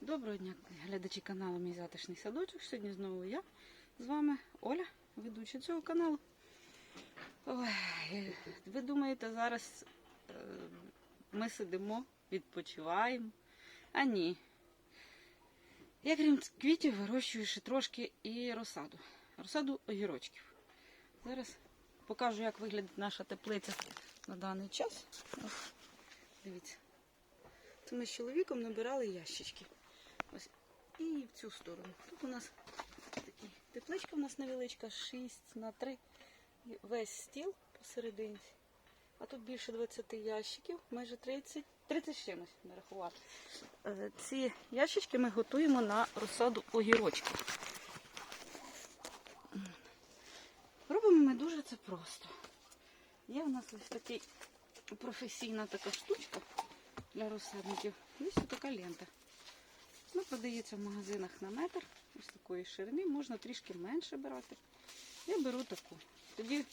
Доброго дня, глядачі каналу Мій затишний садочок. Сьогодні знову я з вами Оля, ведуча цього каналу. Ой, ви думаєте, зараз е, ми сидимо, відпочиваємо? А ні. Я крім квітів вирощую ще трошки і розсаду. Розсаду огірочків. Зараз покажу, як виглядить наша теплиця на даний час. Ось, дивіться. Це ми з чоловіком набирали ящички. Ось. І в цю сторону. Тут у нас такі тепличка у нас невеличка, 6 на 3. І Весь стіл посередині. А тут більше 20 ящиків, майже 30, 30 з чимось нарахувати. Е, Ці ящички ми готуємо на розсаду огірочків. Робимо ми дуже це просто. Є у нас ось такий професійна така штучка для розсадників. Ось така лента. Ну, продається в магазинах на метр. Ось такої ширини. Можна трішки менше брати. Я беру таку. Тоді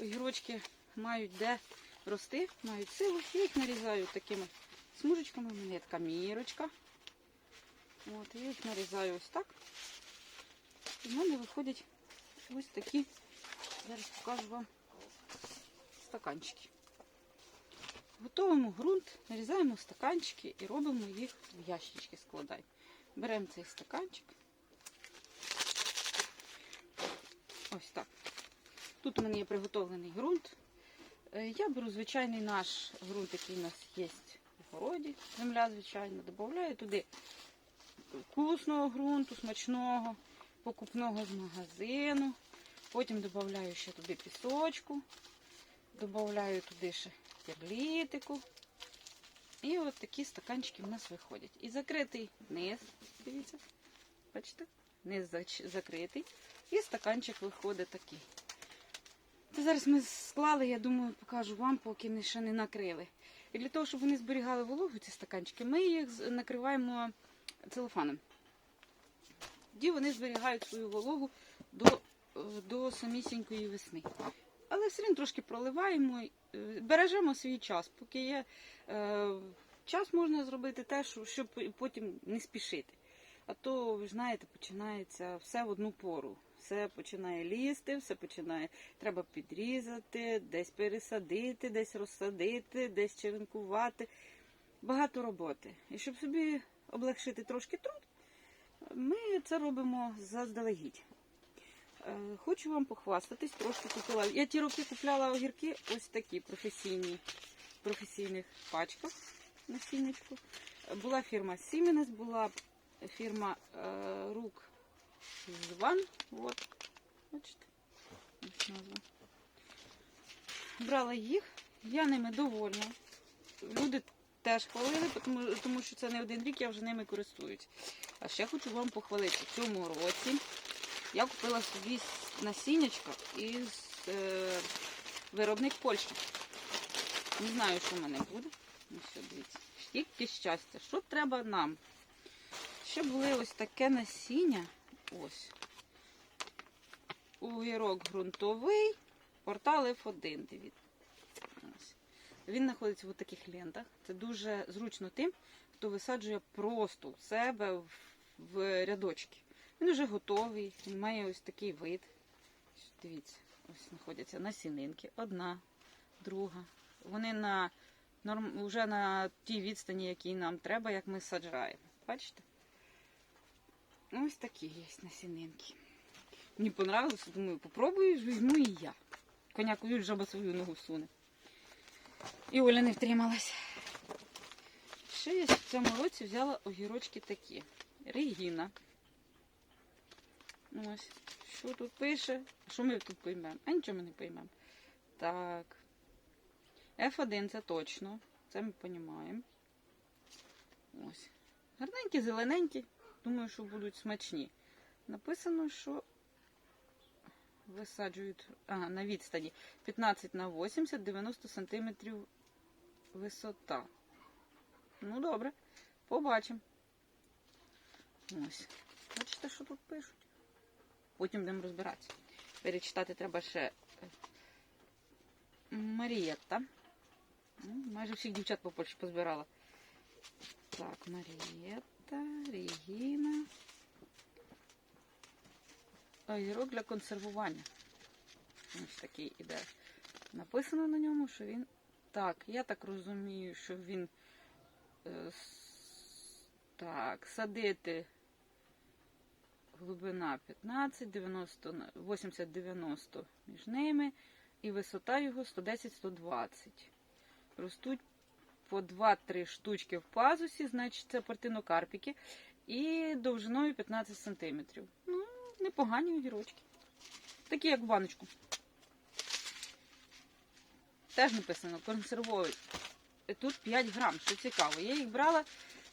огірочки мають де рости, мають силу. Я їх нарізаю такими смужечками. У мене є така мірочка. От, я їх нарізаю ось так. І в мене виходять ось такі, зараз покажу вам стаканчики. Готуємо ґрунт, нарізаємо стаканчики і робимо їх в ящички, складаємо. Беремо цей стаканчик. Ось так. Тут у мене є приготовлений ґрунт. Е, Я беру звичайний наш ґрунт, який у нас є в городі, земля звичайна, додаю туди вкусного ґрунту, смачного, покупного з магазину. Потім додаю ще туди пісочку, додаю туди ще перлітику. І от такі стаканчики в нас виходять. І закритий низ, дивіться, бачите, низ закритий. І стаканчик виходить такий. Це зараз ми склали, я думаю, покажу вам, поки не ще не накрили. І для того, щоб вони зберігали вологу, ці стаканчики, ми їх накриваємо целофаном. Тоді вони зберігають свою вологу до, до самісінької весни. Але все одно трошки проливаємо, е, бережемо свій час, поки є е, час можна зробити те, щоб потім не спішити. А то, ви знаєте, починається все в одну пору. Все починає лізти, все починає. Треба підрізати, десь пересадити, десь розсадити, десь черенкувати. Багато роботи. І щоб собі облегшити трошки труд, ми це робимо заздалегідь. Е, Хочу вам похвастатись, трошки купила. Я ті роки купляла огірки ось такі професійні, професійних пачках насіннячку. Е, Була фірма Siemens, була фірма е, Рук Зван. От. Бачите? Ось назва. Брала їх, я ними довольна. Люди теж хвалили, тому, тому що це не один рік, я вже ними користуюсь. А ще хочу вам похвалити. В цьому році я купила собі насіннячка із е, виробник Польща. Не знаю, що в мене буде. Ну що, дивіться. Тільки щастя. Що треба нам? Ще були ось таке насіння. Ось. Огірок ґрунтовий, портал F1. Дивіться. Ось. Він знаходиться в таких лентах. Це дуже зручно тим, хто висаджує просто у себе в рядочки. Він вже готовий, він має ось такий вид. Дивіться, ось знаходяться насінинки. Одна, друга. Вони на норм, вже на тій відстані, якій нам треба, як ми саджаємо. Бачите? Ось такі є насінинки. Мені понравилось, думаю, попробую, візьму і я. Коняку Юль жаба свою ногу суне. І Оля не втрималась. Ще я в цьому році взяла огірочки такі. Регіна. Ось. Що тут пише? Що ми тут поймемо? А нічого ми не поймемо. Так. F1 це точно. Це ми розуміємо. Ось. Гарненькі, зелененькі. Думаю, що будуть смачні. Написано, що висаджують ага, на відстані 15 на 80, 90 сантиметрів висота. Ну, добре, побачимо. Ось. Бачите, що тут пишуть? Потім будемо розбиратися. Перечитати треба ще е, Марієтта. Ну, майже всіх дівчат по Польщі позбирала. Так, Марієта, Регіна. Огірок для консервування. Ось такий іде. Написано на ньому, що він... Так, я так розумію, що він. Е, так, садити глибина 15, 90, 80-90 між ними. І висота його 110-120. Ростуть по 2-3 штучки в пазусі, значить це партинокарпіки. І довжиною 15 см. Ну, непогані огірочки. Такі, як в баночку. Теж написано консервують. Тут 5 грам, що цікаво. Я їх брала,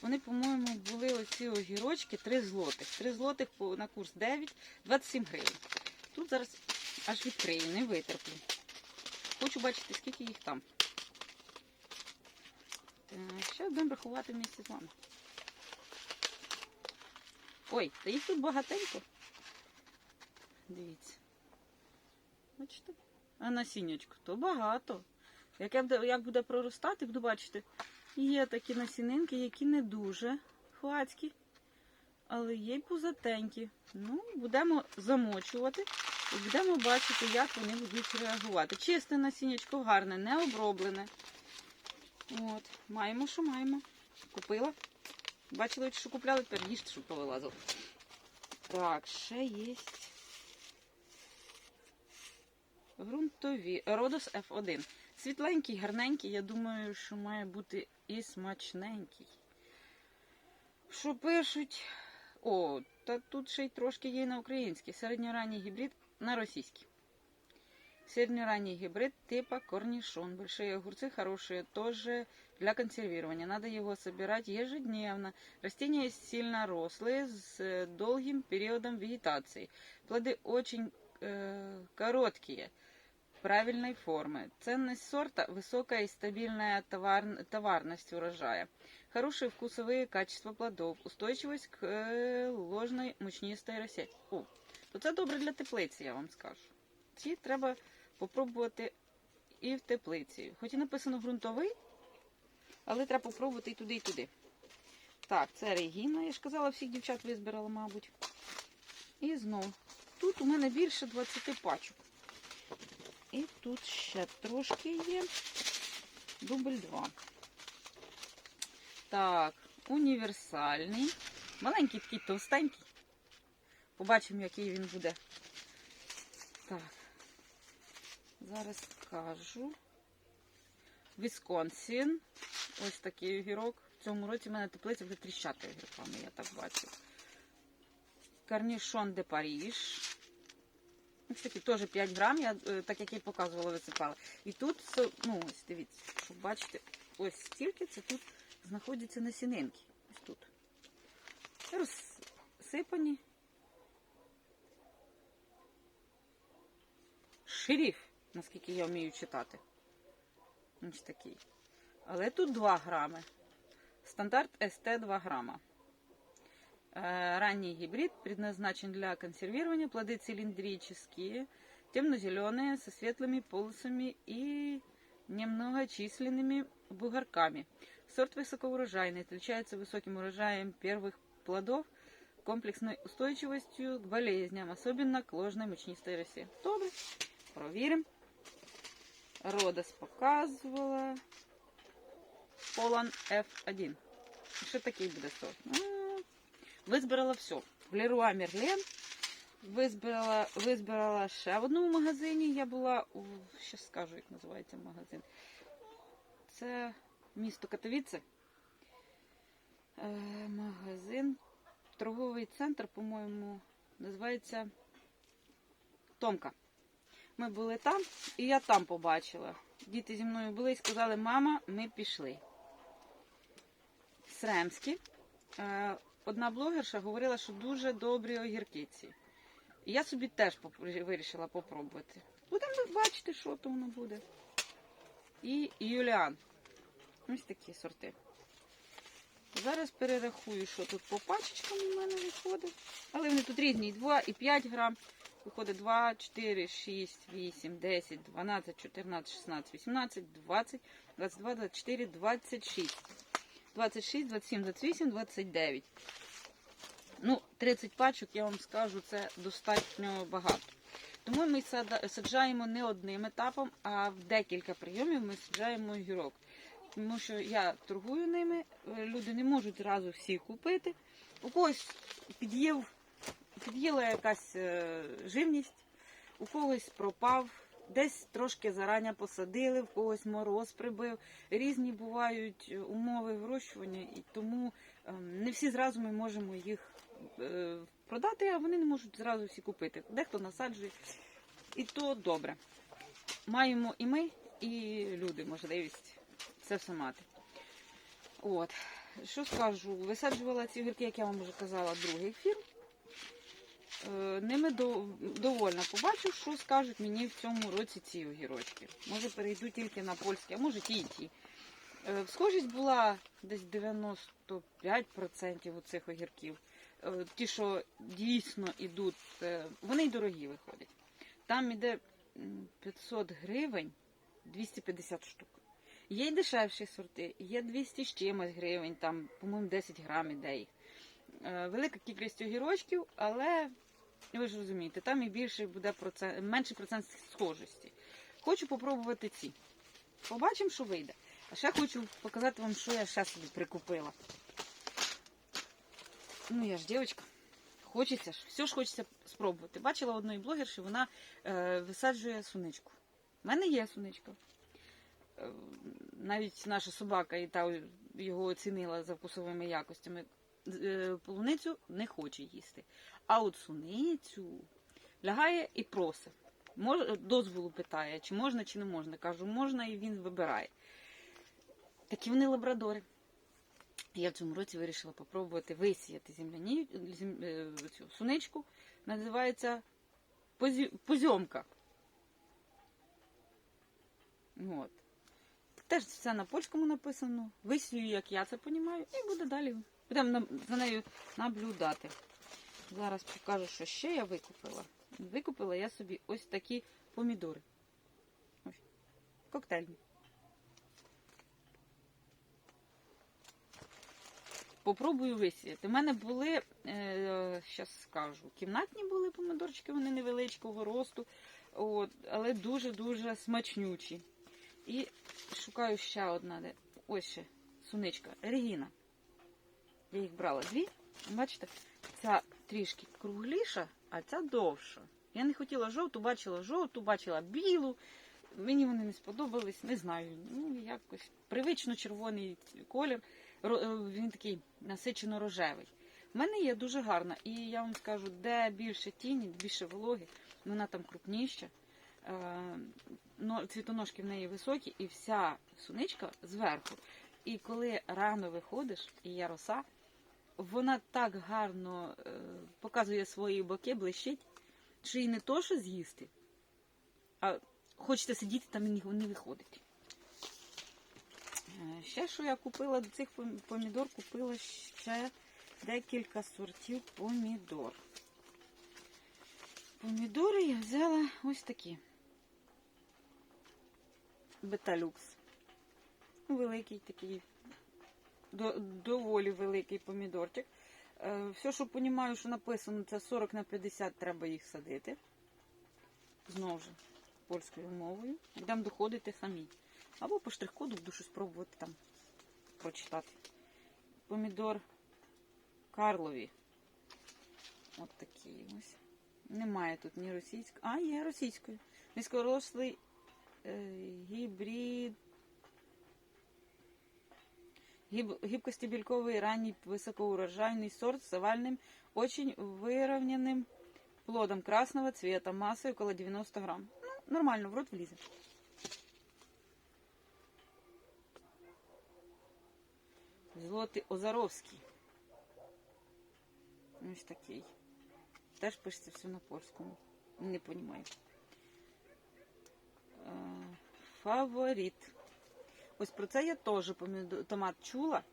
вони, по-моєму, були оці огірочки 3 злотих. 3 злотих на курс 9, 27 гривень. Тут зараз аж відкрию, не витерплю. Хочу бачити, скільки їх там. Так, ще будемо рахувати вместе з вами. Ой, та їх тут багатенько. Дивіться. Бачите? А насіннячко, то багато. Як, як буде проростати, буду бачити. Є такі насінинки, які не дуже хвацькі, але є й пузатенькі. Ну, будемо замочувати і будемо бачити, як вони будуть реагувати. Чисте насіннячко, гарне, не оброблене. От, маємо, що маємо. Купила. Бачили, що купляли, тепер їжте, щоб повилазило. Так, ще є. Грунтові. Родос F1. Світленький, гарненький, я думаю, що має бути і смачненький. Що пишуть? О, та тут ще й трошки є на українській. Середньоранній гібрид на російський. Среднеранний гибрид типа корнишон. Большие огурцы хорошие тоже для консервирования. Надо его собирать ежедневно. Растения сильно рослые, с э, долгим периодом вегетации. Плоды очень э, короткие, правильной формы. Ценность сорта – высокая и стабильная товар- товарность урожая. Хорошие вкусовые качества плодов, устойчивость к э, ложной мучнистой росе. О, то це добре для теплиці, я вам скажу. Ці треба попробувати і в теплиці. Хоч і написано ґрунтовий, але треба попробувати і туди, і туди. Так, це Регіна, я ж казала, всіх дівчат визбирала, мабуть. І знов. Тут у мене більше 20 пачок. І тут ще трошки є. Дубль 2. Так, універсальний. Маленький такий товстенький. Побачимо, який він буде. Так. Зараз скажу. Вісконсін. Ось такий огірок. В цьому році в мене теплиця буде тріщати огірками, я так бачу. Карнішон де Паріж. Ось такий теж 5 грам, я, е, так як я показувала, висипала. І тут, ну ось дивіться, щоб бачите, ось стільки це тут знаходяться насінинки. Ось тут. Розсипані. Шеріф, наскільки я вмію читати. Ось такий. Але тут 2 грами. Стандарт СТ 2 грамма. Э, Ранний гибрид предназначен для консервирования. Плоды цилиндрические, темно-зеленые, со светлыми полосами и немногочисленными бугорками. Сорт высокоурожайный, отличается высоким урожаем первых плодов, комплексной устойчивостью к болезням, особенно к ложной мучнистой росе. Добре, провіримо. Родос показувала. Полан F1. Що такий буде сорт? Визбирала все. В Леруа Мерлен. Визбирала, визбирала ще в одному магазині. Я була у. Щас скажу, як називається магазин. Це місто Катовіце. Е, магазин. Торговий центр, по-моєму, називається Томка. Ми були там, і я там побачила. Діти зі мною були і сказали, мама, ми пішли. Сремські. Одна блогерша говорила, що дуже добрі огірки ці. І я собі теж вирішила попробувати. Будемо бачити, що то воно буде. І Юліан. Ось такі сорти. Зараз перерахую, що тут по пачечкам у мене виходить. Але вони тут різні, 2 і 5 грам. Виходить 2, 4, 6, 8, 10, 12, 14, 16, 18, 20, 22, 24, 26. 26, 27, 28, 29. Ну, 30 пачок, я вам скажу, це достатньо багато. Тому ми саджаємо не одним етапом, а в декілька прийомів ми саджаємо огірок. Тому що я торгую ними, е, люди не можуть зразу всі купити. У когось під'їв, під'їла якась е, живність, у когось пропав, десь трошки зарані посадили, в когось мороз прибив. Різні бувають е, умови вирощування, і тому ем, не всі зразу ми можемо їх е, продати, а вони не можуть зразу всі купити. Дехто насаджує, і то добре. Маємо і ми, і люди можливість це все мати. От. Що скажу? Висаджувала ці огірки, як я вам вже казала, другий фірм. Е, Ними довольна. Побачу, що скажуть мені в цьому році ці огірочки. Може перейду тільки на польські, а може ті і ті. Е, Схожість була десь 95% у цих огірків. Е, Ті, що дійсно йдуть, вони й дорогі виходять. Там іде м, 500 гривень 250 штук. Є й дешевші сорти, є 200 з чимось гривень, там, по-моєму, 10 грам іде Велика кількість огірочків, але ви ж розумієте, там і більше буде процент, менший процент схожості. Хочу попробувати ці. Побачимо, що вийде. А ще хочу показати вам, що я ще собі прикупила. Ну, я ж дівчинка. Хочеться ж, все ж хочеться спробувати. Бачила одної блогерші, вона е, висаджує суничку. У мене є суничка. Е, навіть наша собака і та його оцінила за вкусовими якостями. Е, полуницю не хоче їсти. А от суницю лягає і просить. Дозволу питає, чи можна, чи не можна. Кажу, можна, і він вибирає. Такі вони лабрадори. Я в цьому році вирішила попробувати висіяти земляні, зем, е, цю суничку. Називається позьомка. От. Теж все на польському написано. Висію, як я це розумію, і буде далі. Будемо за нею наблюдати. Зараз покажу, що ще я викупила. Викупила я собі ось такі помідори. Ось. Коктейльні. Попробую висіяти. У мене були, е, щас скажу, кімнатні були помидорчики, вони невеличкого росту, от, але дуже-дуже смачнючі. І шукаю ще одна. Ось ще суничка. Регіна. Я їх брала дві. Бачите, ця трішки кругліша, а ця довша. Я не хотіла жовту, бачила жовту, бачила білу. Мені вони не сподобались, не знаю. Ну, якось привично червоний колір. Е, Він такий насичено рожевий. У мене є дуже гарна, і я вам скажу, де більше тіні, більше вологи, вона там крупніша. Е, но- Цвітоножки в неї високі, і вся суничка зверху. І коли рано виходиш, і є роса, вона так гарно е, показує свої боки, блищить, що і не то, що з'їсти, а хочеться сидіти там і не виходить. Е, Ще що я купила до цих помідор, купила ще декілька сортів помідор. Помідори я взяла ось такі. Беталюкс. Великий такий, доволі великий помідорчик. Е, Все, що розумію, що написано, це 40 на 50 треба їх садити. Знову ж, польською мовою. Будемо доходити самі. Або по штрих-коду буду щось пробувати там прочитати. Помідор Карлові. От такий ось. Немає тут ні російської. А, є російською. Низькорослий е, гібрид. Гиб, гибкостебельковый ранний высокоурожайный сорт с овальным, очень выровненным плодом красного цвета, массой около 90 грамм. Ну, нормально, в рот влізет. Злотий Озаровський. Ось такий. Теж пишеться все на польському. Не розумію. Фаворит. Ось про це я теж томат чула.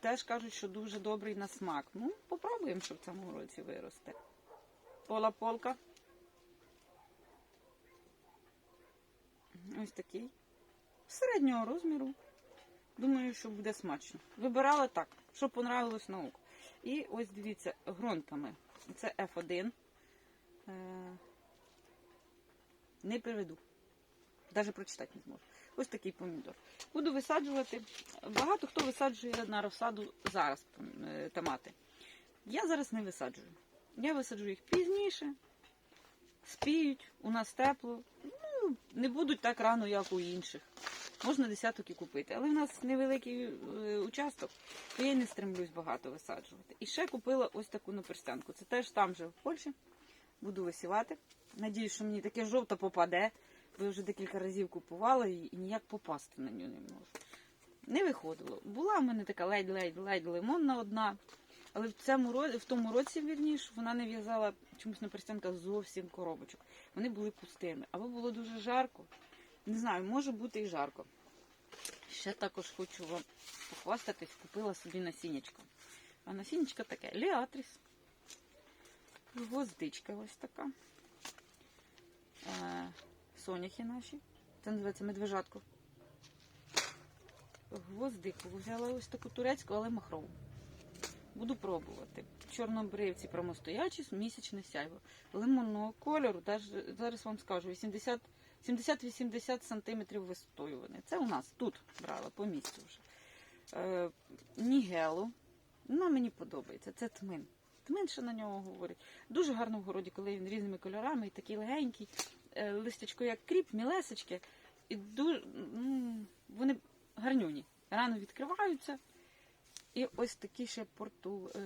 Теж кажуть, що дуже добрий на смак. Ну, попробуємо, що в цьому році виросте. Пола полка. Ось такий. Середнього розміру. Думаю, що буде смачно. Вибирала так, що понравилось на. І ось дивіться, гронками. Це F1. Е, Не переведу. Навіть прочитати не зможу. Ось такий помідор. Буду висаджувати. Багато хто висаджує на розсаду зараз е, томати. Я зараз не висаджую. Я висаджу їх пізніше, спіють, у нас тепло. Ну, не будуть так рано, як у інших. Можна десяток і купити. Але в нас невеликий е, участок, то я не стремлюсь багато висаджувати. І ще купила ось таку наперстянку. Це теж там же в Польщі. Буду висівати. Надіюсь, що мені таке жовто попаде. Я вже декілька разів купувала і, ніяк попасти на нього не можу. Не виходило. Була в мене така ледь-ледь-ледь лимонна одна. Але в цьому в тому році, вірніш, вона не в'язала чомусь на перстянках зовсім коробочок. Вони були пустими. Або було дуже жарко. Не знаю, може бути і жарко. Ще також хочу вам похвастатись, купила собі насіннячко. А насіннячко таке ліатріс. Гвоздичка ось така. Соняхи наші. Це називається медвежатко. Гвоздику взяла ось таку турецьку, але махрову. Буду пробувати. Чорнобривці прямостоячі, місячне сяйво. Лимонного кольору, зараз вам скажу, 70-80 см висотою вони. Це у нас тут брала по місцю вже. Е, Нігелу. Вона мені подобається. Це тмин. Тмин ще на нього говорять. Дуже гарно в городі, коли він різними кольорами і такий легенький. Е, листячко як кріп, мілесечки. І дуже, вони гарнюні. Рано відкриваються. І ось такий ще порту, е,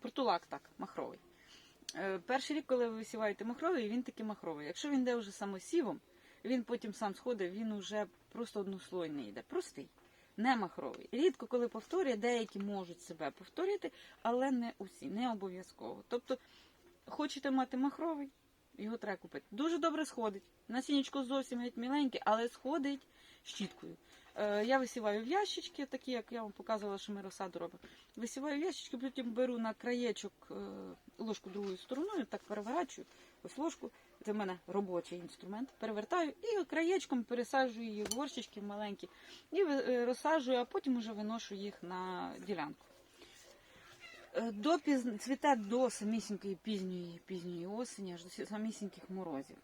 портулак, так, махровий. Е, перший рік, коли ви висіваєте махровий, він такий махровий. Якщо він йде вже самосівом, він потім сам сходить, він вже просто однослойний йде. Простий, не махровий. Рідко, коли повторює, деякі можуть себе повторити, але не усі, не обов'язково. Тобто, хочете мати махровий, його треба купити. Дуже добре сходить. Насіннячко зовсім геть міленьке, але сходить щіткою. Е, Я висіваю в ящички, такі, як я вам показувала, що ми розсаду робимо. Висіваю в ящички, потім беру на краєчок е, ложку другою стороною, так переворачую, ось ложку. Це в мене робочий інструмент. Перевертаю і краєчком пересаджую її в горщички маленькі і е, розсаджую, а потім вже виношу їх на ділянку. Е, До піз... Цвіте до самісінької пізньої, пізньої осені, аж до самісіньких морозів.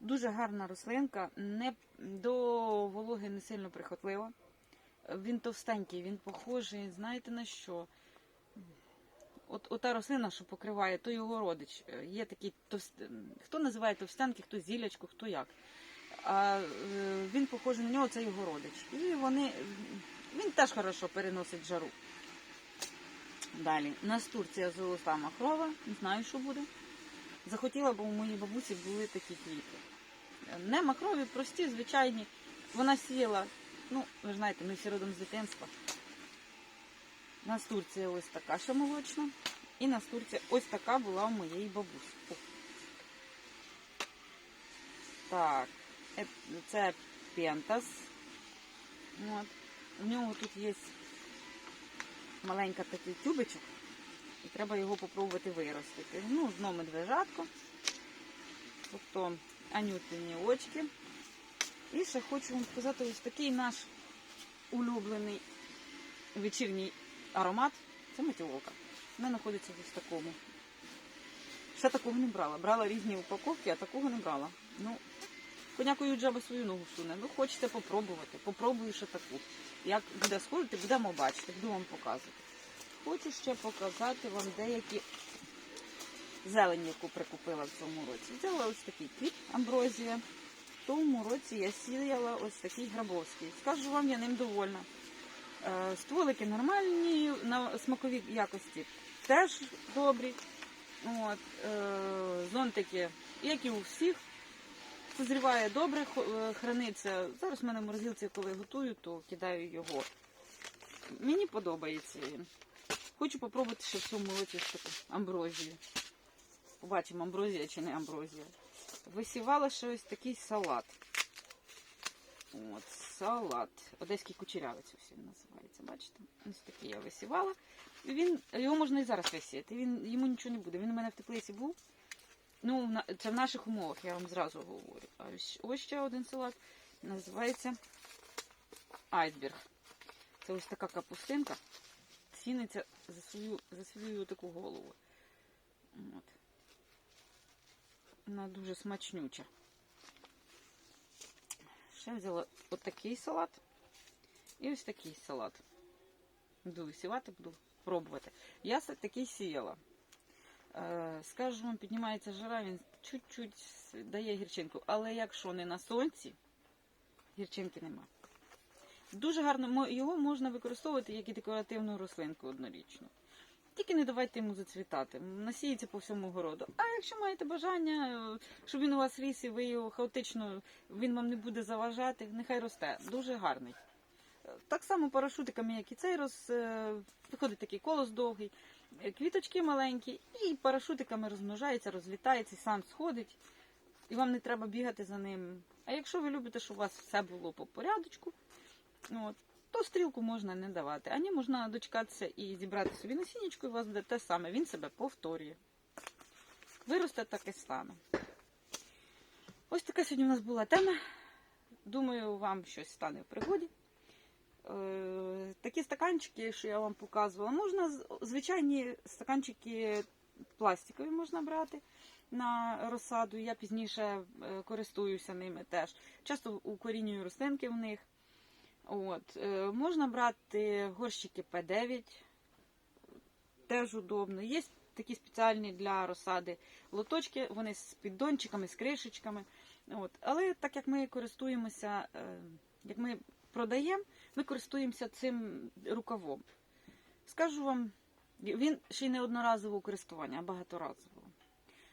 Дуже гарна рослинка, не до вологи не сильно прихотлива. Він товстенький, він похожий, знаєте на що? От ота рослина, що покриває, то його родич. Е, Є такий товст... хто називає товстянки, хто зілячку, хто як. А е, він похожий на нього, це його родич. І вони він теж хорошо переносить жару. Далі. Настурція золота махрова, не знаю, що буде. Захотіла, бо у моїй бабусі були такі квіти. Не махрові, прості, звичайні. Вона сіяла, ну, ви знаєте, ми всі родом з дитинства. Настурція ось така ще молочна. І настурція ось така була у моєї бабусі. О. Так, е- це пентас. От. У нього тут є маленький такий тюбичок. І треба його попробувати виростити. Ну, знову медвежатко. Тобто анютині очки. І ще хочу вам показати ось такий наш улюблений вечірній аромат. Це матіолка. Вона знаходиться ось в такому. Ще такого не брала. Брала різні упаковки, а такого не брала. Ну, конякою джаба свою ногу суне. Ну, хочете попробувати. Попробую ще таку. Як буде сходити, будемо бачити, буду вам показувати. Хочу ще показати вам деякі зелені, яку прикупила в цьому році. Взяла ось такий квіт амброзія. В тому році я сіяла ось такий грабовський. Скажу вам, я ним довольна. Е, Стволики нормальні, на смакові якості теж добрі. От, е, зонтики, як і у всіх, созріває добре, е, храниться. Зараз в мене в морозилці, коли готую, то кидаю його. Мені подобається він. Хочу попробувати ще в цьому році амброзію. Побачимо, амброзія чи не амброзія. Висівала ще ось такий салат. От, салат. Одеський кучерявець ось називається. Бачите? Ось такий я висівала. Він, його можна і зараз висіяти. Він, йому нічого не буде. Він у мене в теплиці був. Ну, це в наших умовах, я вам зразу говорю. А ось, ще один салат. Називається айсберг. Це ось така капустинка. сіниться за свою, за свою таку голову. От. Вона дуже смачнюча. Ще взяла отакий салат і ось такий салат. Буду висівати, буду пробувати. Я такий сіяла. Е, скажу вам, піднімається жара, він чуть-чуть дає гірчинку. Але якщо не на сонці, гірчинки нема. Дуже гарно його можна використовувати як і декоративну рослинку однорічну. Тільки не давайте йому зацвітати. Насіється по всьому городу. А якщо маєте бажання, е, щоб він у вас ріс і ви його хаотично, він вам не буде заважати, нехай росте. Дуже гарний. Е, Так само парашутиками, як і цей роз, виходить такий колос довгий, квіточки маленькі, і парашутиками розмножається, розлітається, і сам сходить, і вам не треба бігати за ним. А якщо ви любите, щоб у вас все було по порядочку, от, то стрілку можна не давати. А ні, можна дочекатися і зібрати собі насіннячку, і у вас буде те саме, він себе повторює. Виросте таке саме. Ось така сьогодні у нас була тема. Думаю, вам щось стане в пригоді. Е, Такі стаканчики, що я вам показувала, можна звичайні стаканчики пластикові можна брати на розсаду. Я пізніше е, користуюся ними теж. Часто укорінюю рослинки в них. От. е, Можна брати горщики П9, теж удобно. Є такі спеціальні для розсади лоточки, вони з піддончиками, з кришечками. От. Але так як ми користуємося, як ми продаємо, ми користуємося цим рукавом. Скажу вам, він ще й не одноразового користування, а багаторазового.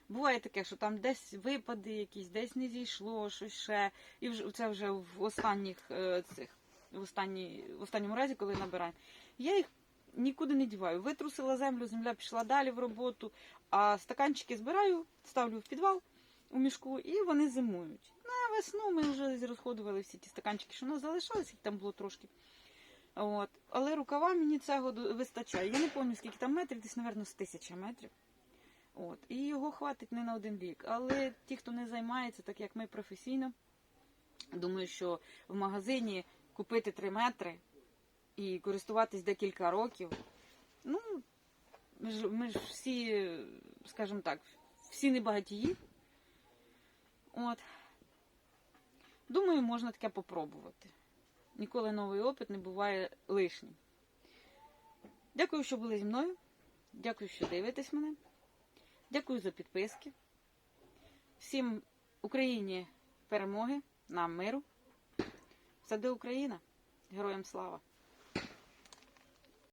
Буває таке, що там десь випади якісь, десь не зійшло, щось ще. І це вже в останніх е, цих, в, останній, в останньому разі, коли набираємо. Я їх нікуди не діваю. Витрусила землю, земля пішла далі в роботу, а стаканчики збираю, ставлю в підвал у мішку і вони зимують. Весну ми вже розходували всі ті стаканчики, що у нас залишалися, їх там було трошки. От. Але рукава мені цього вистачає. Я не пам'ятаю, скільки там метрів, десь, мабуть, з тисяча метрів. От. І його хватить не на один рік. Але ті, хто не займається, так як ми професійно, думаю, що в магазині купити 3 метри і користуватись декілька років. Ну, ми ж, ми ж всі, скажімо так, всі не багатії. От. Думаю, можна таке попробувати. Ніколи новий опит не буває лишнім. Дякую, що були зі мною. Дякую, що дивитесь мене. Дякую за підписки. Всім Україні перемоги, нам миру. Все де Україна. Героям слава!